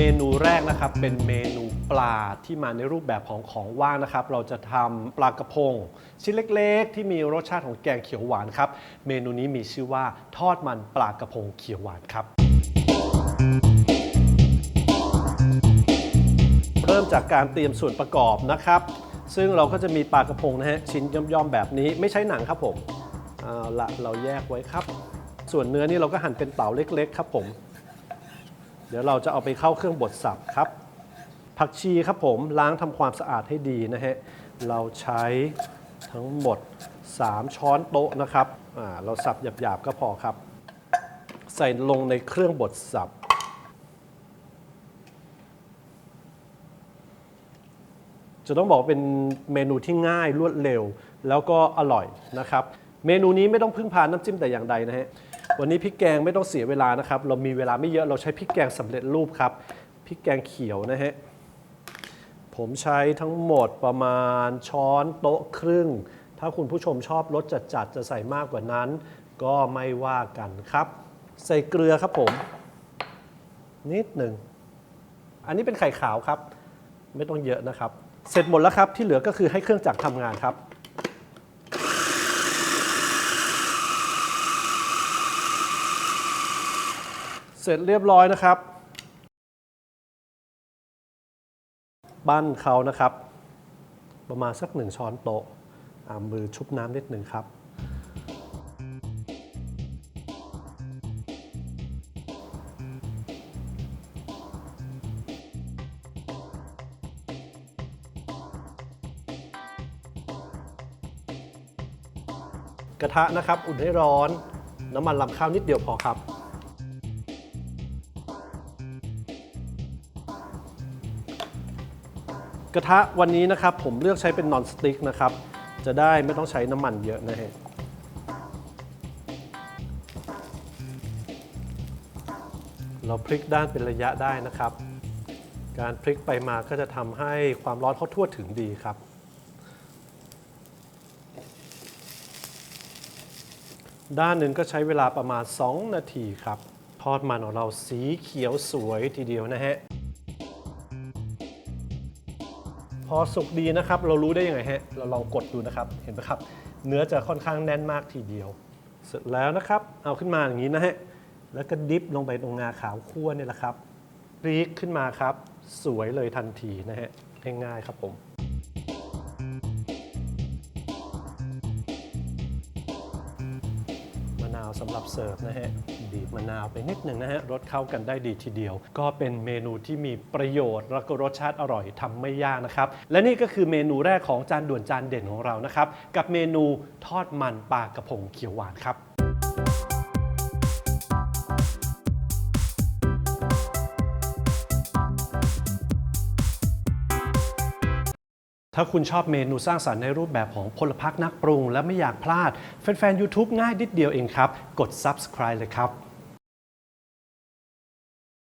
เมนูแรกนะครับเป็นเมนูปลาที่มาในรูปแบบของของว่างนะครับ เราจะทำปลากระพง ชิ้นเล็กๆ ที่มีรสชาติของแกงเขียวหวานครับ เมนูนี้มีชื่อว่าทอดมันปลากระพงเขียวหวานครับ เริ่มจากการเตรียมส่วนประกอบนะครับ ซึ่งเราก็จะมีปลากระพงนะฮะชิ้นย่อมๆแบบนี้ไม่ใช้หนังครับผมเอาละเราแยกไว้ครับ ส่วนเนื้อนี่เราก็หั่นเป็นเต๋าเล็ก ๆ ครับผม เดี๋ยวเราจะเอาไปเข้าเครื่องบดสับครับ ผักชีครับผมล้างทำความสะอาดให้ดีนะฮะ เราใช้ทั้งหมด 3 ช้อนโต๊ะนะครับ เราสับหยาบๆก็พอครับ ใส่ลงในเครื่องบดสับจะต้องบอกเป็นเมนูที่ง่ายรวดเร็ว แล้วก็อร่อยนะครับ เมนูนี้ไม่ต้องพึ่งพาน้ำจิ้มแต่อย่างใดนะฮะ วันนี้พริกแกงไม่ต้องเสียเวลานะครับ เรามีเวลาไม่เยอะเราใช้พริกแกงสำเร็จรูปครับพริกแกงเขียวนะฮะผมใช้ทั้งหมดประมาณช้อนโต๊ะครึ่ง ถ้าคุณผู้ชมชอบรสจัดๆจะใส่มากกว่านั้น ก็ไม่ว่ากันครับ ใส่เกลือครับผม นิดหนึ่ง อันนี้เป็นไข่ขาวครับ ไม่ต้องเยอะนะครับ เสร็จหมดแล้วครับที่เหลือก็คือให้เครื่องจักรทำงานครับ สร็จเรียบร้อยนะครับ ปั้นเขานะครับ ประมาณสักหนึ่งช้อนโต๊ะอ่ามือชุบน้ำนิดหนึ่งครับ กระทะนะครับ อุ่นให้ร้อน น้ำมันลำข้าวนิดเดียวพอครับ กระทะวันนี้นะครับผมเลือกใช้เป็นนอนสติ๊กนะครับ จะได้ไม่ต้องใช้น้ำมันเยอะนะฮะเราพลิกด้านเป็นระยะได้นะครับ การพลิกไปมาก็จะทำให้ความร้อนเขาทั่วถึงดีครับ ด้านหนึ่งก็ใช้เวลาประมาณ 2 นาทีครับ ทอดมันของเราสีเขียวสวยทีเดียวนะฮะ พอสุกดีนะครับ เรารู้ได้ยังไงฮะ เราลองกดดูนะครับ เห็นไหมครับ เนื้อจะค่อนข้างแน่นมากทีเดียว เสร็จแล้วนะครับ เอาขึ้นมาอย่างนี้นะฮะ แล้วก็ดิฟลงไปตรงงาขาวคั่วเนี่ยแหละครับพลิกขึ้นมาครับ สวยเลยทันทีนะฮะ ง่ายๆครับผมาวสำหรับเสิร์ฟนะฮะบีบมะนาวไปนิดหนึ่งนะฮะรสเข้ากันได้ดีทีเดียว ก็เป็นเมนูที่มีประโยชน์แล้วก็รสชาติอร่อยทำไม่ยากนะครับ และนี่ก็คือเมนูแรกของจานด่วนจานเด่นของเรานะครับ กับเมนูทอดมันปลากระพงเขียวหวานครับ ถ้าคุณชอบเมนูสร้างสรรค์ในรูปแบบของพลพักนักปรุง และไม่อยากพลาด แฟนๆ YouTube ง่ายนิดเดียวเองครับ กด subscribe เลยครับ